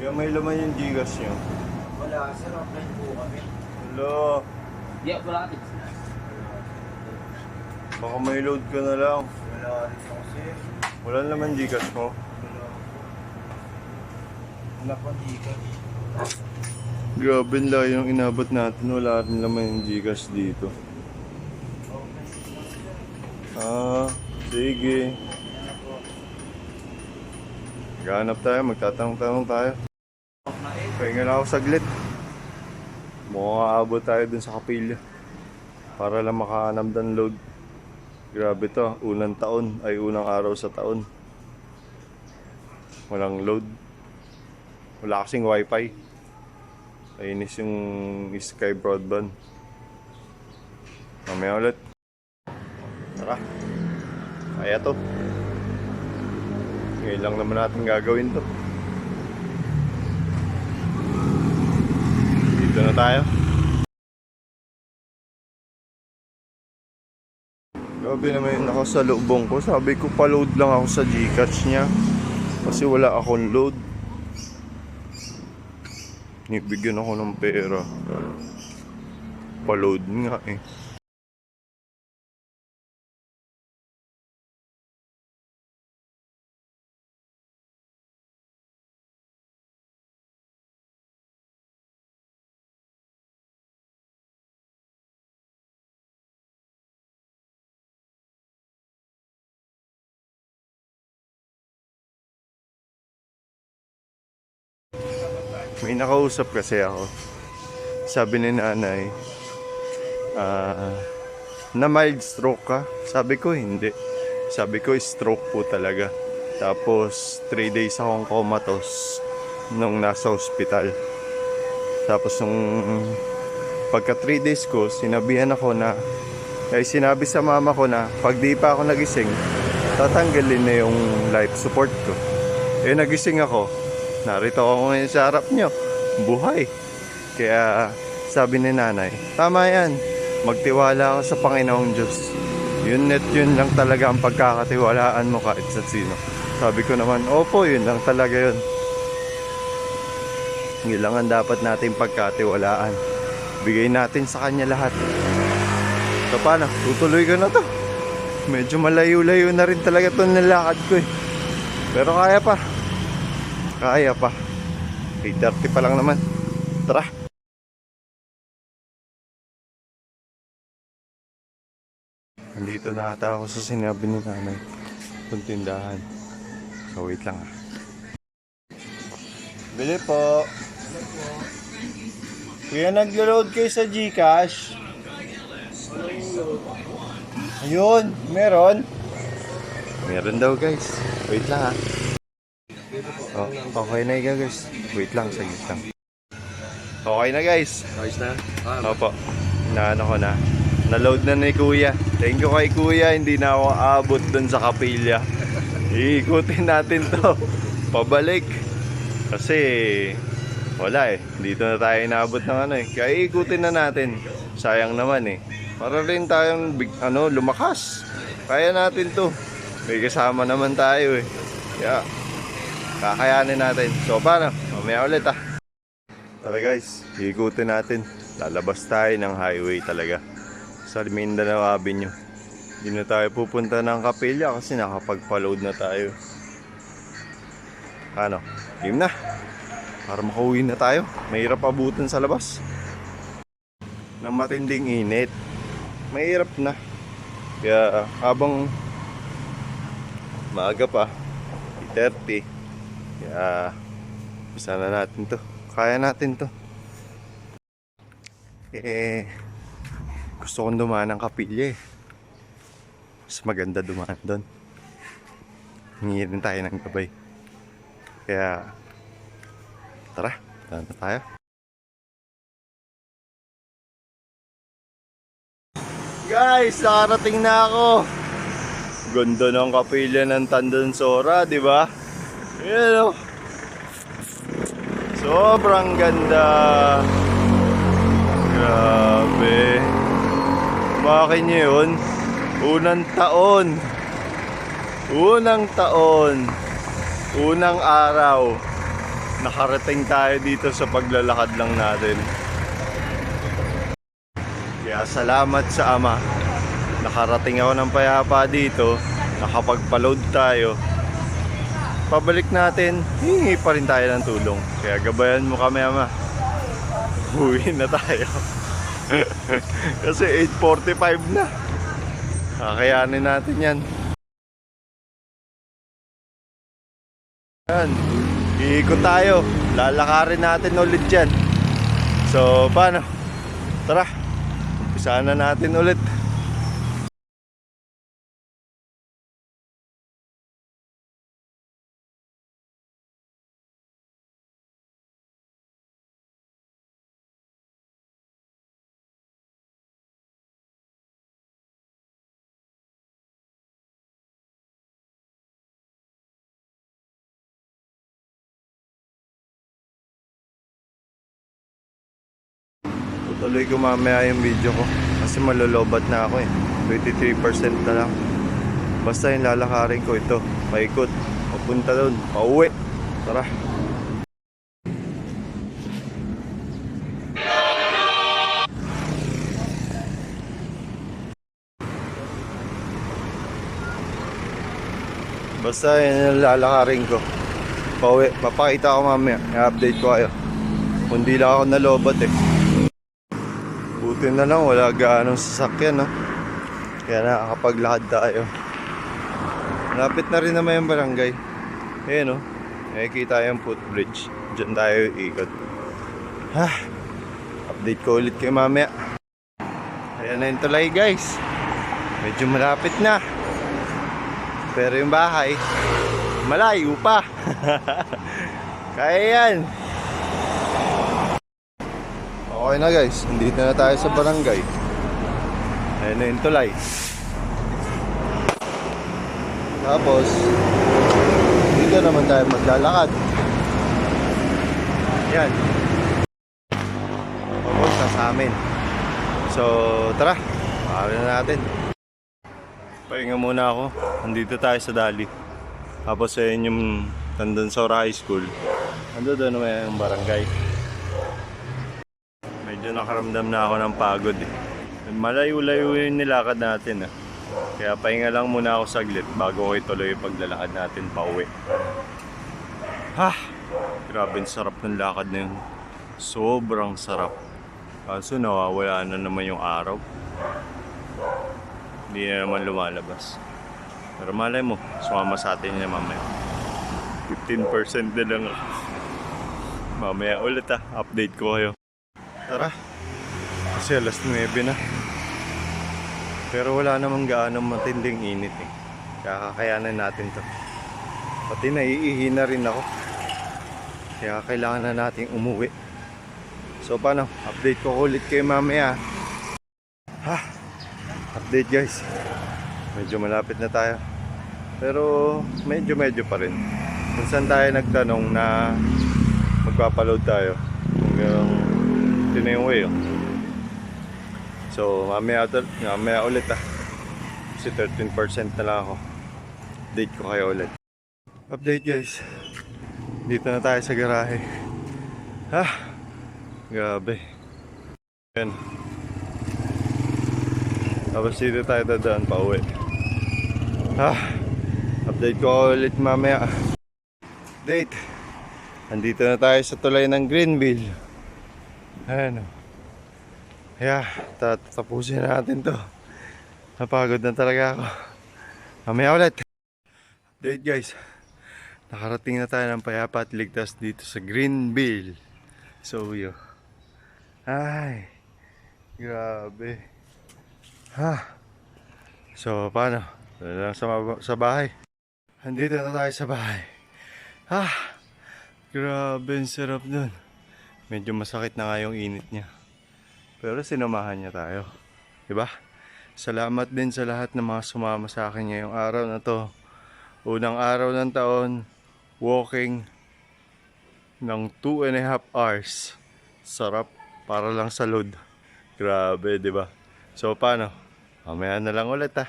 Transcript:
Kaya may laman yung gigas nyo. Wala, sir. Offline po kami. Hello. Di ako wala din. Baka may load ka na lang. Wala rin ako, sir. Wala naman gigas mo. Wala. Wala pa ka. Grabe ang layo yung inabot natin. Wala rin naman yung gigas dito. Ah, sige. Maghanap tayo, magtatanong-tanong tayo. Pahinga na ako saglit. Mukhang aabot tayo dun sa kapilya. Para lang makahanap ng load. Grabe to, unang taon ay unang araw sa taon. Walang load. Wala kasing wifi. Ayunis yung Sky Broadband. Mamaya ulit. Tara. Kaya to. Ngayon lang naman natin gagawin to. Dito na tayo. Grabe naman yung nakasalubong ko. Sabi ko pa-load lang ako sa Gcash niya. Kasi wala akong load. Nibigyan ako ng pera. Pa-load nga eh. May nakausap kasi ako. Sabi ni nanay, ah, na mild stroke ka? Sabi ko, hindi. Sabi ko, stroke po talaga. Tapos, 3 days akong comatose nung nasa hospital. Tapos, nung pagka 3 days ko, sinabihan ako na, ay sinabi sa mama ko na, pag di pa ako nagising, tatanggalin na yung life support ko. Eh, nagising ako, narito ako ngayon sa harap nyo. Buhay. Kaya sabi ni nanay, tama yan. Magtiwala ka sa Panginoong Diyos. Yun net yun lang talaga ang pagkakatiwalaan mo kahit sa sino. Sabi ko naman, opo, yun lang talaga yun. Yun lang ang dapat nating pagkatiwalaan. Bigay natin sa kanya lahat. So paano? Tutuloy ko na to. Medyo malayo-layo na rin talaga to nilakad ko eh. Pero kaya pa. Kaya pa. 8.30 pa lang naman. Tara. Nandito na ata ako sa sinabi ni nanay. Itong tindahan. So wait lang ah. Bili po. Kuya, nag-load kayo sa Gcash? Ayun, meron. Meron daw guys. Wait lang ah. Okay na guys. Wait lang, saglit lang. Okay na guys. Ayos na? Ah, Opo. Naano ko na. Na-load na ni Kuya. Thank you kay Kuya. Hindi na ako aabot dun sa kapilya. Iikutin natin to. Pabalik. Kasi wala eh. Dito na tayo naabot ng ano eh. Kaya ikutin na natin. Sayang naman eh. Para rin tayong big, ano, lumakas. Kaya natin to. May kasama naman tayo eh. Kaya kakayanin natin. So paano? Mamaya ulit ah. Tara guys, ikutin natin. Lalabas tayo ng highway talaga. Sa Mindanao Avenue. Hindi na tayo pupunta ng kapilya kasi nakapagpa-load na tayo. Ano? Game na. Para makauwi na tayo. Mahirap abutan sa labas. Ng matinding init. Mahirap na. Kaya habang maaga pa, 8.30, kaya bisa na natin to. Kaya natin to. Eh, gusto kong dumaan ng kapilya eh. Mas maganda dumaan doon. Hingi rin tayo ng gabay. Kaya, tara, tara na tayo. Guys, nakarating na ako. Ganda ng kapilya ng Tandansora, di ba? Yan oh. Sobrang ganda. Grabe. Makin niyo yun. Unang taon. Unang taon. Unang araw. nakarating tayo dito sa paglalakad lang natin. Kaya salamat sa Ama. Nakarating ako ng payapa dito. Nakapagpa-load tayo. Pabalik natin, hihingi pa rin tayo ng tulong. Kaya gabayan mo kami, Ama. Uwi na tayo. Kasi 8.45 na. Kakayanin natin yan. Yan. Iikot tayo. Lalakarin natin ulit yan. So, paano? Tara. Umpisahan na natin ulit. Tutuloy ko mamaya yung video ko. Kasi malolobat na ako eh. 23% na lang. Basta yung lalakarin ko ito. Paikot. Papunta doon. Pauwi. Tara. Basta yun yung lalakarin ko. Pauwi. Papakita ko mamaya. I-update ko kayo. Kundi lang ako nalobat eh. Buti na lang, wala gaanong sasakyan, no? Kaya nakakapaglakad tayo. Lapit na rin naman yung barangay. Ayan, no? Nakikita yung footbridge. Diyan tayo ikot. Ha? Update ko ulit kayo mamaya. Ayan na yung tulay, guys. Medyo malapit na. Pero yung bahay, malayo pa. Kaya yan. Okay na guys, nandito na tayo sa barangay. Ayan na yung tulay. Tapos, dito naman tayo maglalakad. Yan. Papunta sa amin. So, tara. Pakawin na natin. Pahinga muna ako. Nandito tayo sa Dali. Tapos ayun yung nandun sa Ora High School. Nandun doon naman yung barangay nakaramdam na ako ng pagod eh. Malayo-layo yung nilakad natin ah. Kaya pahinga lang muna ako saglit bago ko ituloy yung paglalakad natin pa uwi. Ha! Grabe sarap ng lakad na yun. Sobrang sarap. Kaso nawawala na naman yung araw. Hindi na naman lumalabas. Pero malay mo, sumama sa atin niya mamaya. 15% na lang ako. Mamaya ulit ah, update ko kayo. Tara. Kasi alas 9 na. Pero wala namang gaano matinding init eh. Kakakayanan natin to. Pati naiihi na rin ako. Kaya kailangan na nating umuwi. So paano? Update ko ulit kayo mamaya. Ha? Update guys. Medyo malapit na tayo. Pero medyo medyo pa rin. Kung saan tayo nagtanong na magpapaload tayo. Hanggang ito na yung way oh. So mamaya, mamaya ulit ah. Kasi 13% na lang ako. Update ko kayo ulit. Update guys. Dito na tayo sa garahe. Ha? Grabe. Yan. Tapos dito tayo dadaan pa uwi. Ha? Update ko ulit mamaya. Update. Andito na tayo sa tulay ng Greenville. Ayan o. Kaya, tatapusin natin to. Napagod na talaga ako. Mamaya ulit. Update guys. Nakarating na tayo ng payapa at ligtas dito sa Greenville. So, yun. Ay. Grabe. Ha. So, paano? Sa, sa bahay. Andito na tayo sa bahay. Ha. Grabe, ang sarap dun. Medyo masakit na nga yung init niya. Pero sinamahan niya tayo. Diba? Salamat din sa lahat ng mga sumama sa akin ngayong araw na to. Unang araw ng taon, walking ng 2 and a half hours. Sarap para lang sa load. Grabe, di ba? So, paano? Mamaya na lang ulit ah.